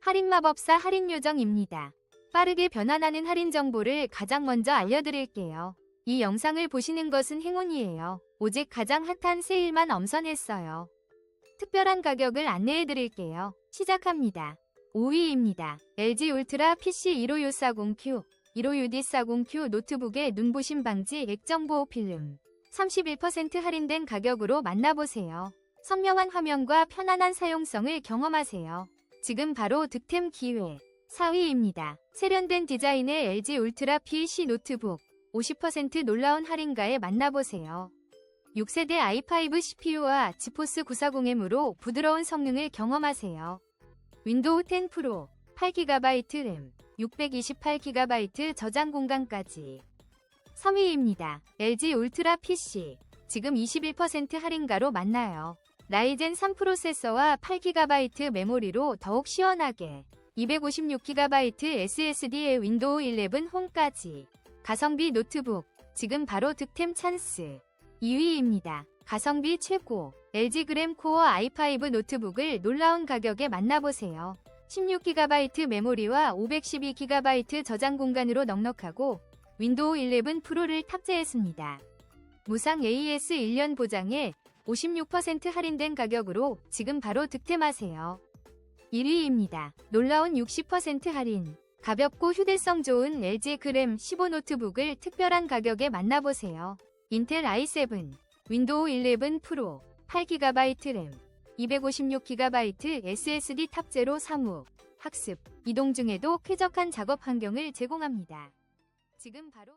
할인마법사 할인요정입니다. 빠르게 변환하는 할인 정보를 가장 먼저 알려드릴게요. 이 영상을 보시는 것은 행운이에요. 오직 가장 핫한 세일만 엄선했어요. 특별한 가격을 안내해드릴게요. 시작합니다. 5위입니다. LG 울트라 PC 15640Q, 156D40Q 노트북의 눈부심 방지 액정보호 필름. 31% 할인된 가격으로 만나보세요. 선명한 화면과 편안한 사용성을 경험하세요. 지금 바로 득템 기회. 4위입니다. 세련된 디자인의 LG 울트라 PC 노트북. 50% 놀라운 할인가에 만나보세요. 6세대 i5 CPU와 지포스 940M으로 부드러운 성능을 경험하세요. 윈도우 10 프로, 8GB 램, 628GB 저장 공간까지. 3위입니다. LG 울트라 PC. 지금 21% 할인가로 만나요. 라이젠 3 프로세서와 8GB 메모리로 더욱 시원하게 256GB SSD의 윈도우 11 홈까지 가성비 노트북 지금 바로 득템 찬스 2위입니다. 가성비 최고 LG 그램 코어 i5 노트북을 놀라운 가격에 만나보세요. 16GB 메모리와 512GB 저장 공간으로 넉넉하고 윈도우 11 프로를 탑재했습니다. 무상 AS 1년 보장에 56% 할인된 가격으로 지금 바로 득템하세요. 1위입니다. 놀라운 60% 할인. 가볍고 휴대성 좋은 LG 그램 15 노트북을 특별한 가격에 만나보세요. 인텔 i7, 윈도우 11 프로, 8GB 램, 256GB SSD 탑재로 사무, 학습, 이동 중에도 쾌적한 작업 환경을 제공합니다. 지금 바로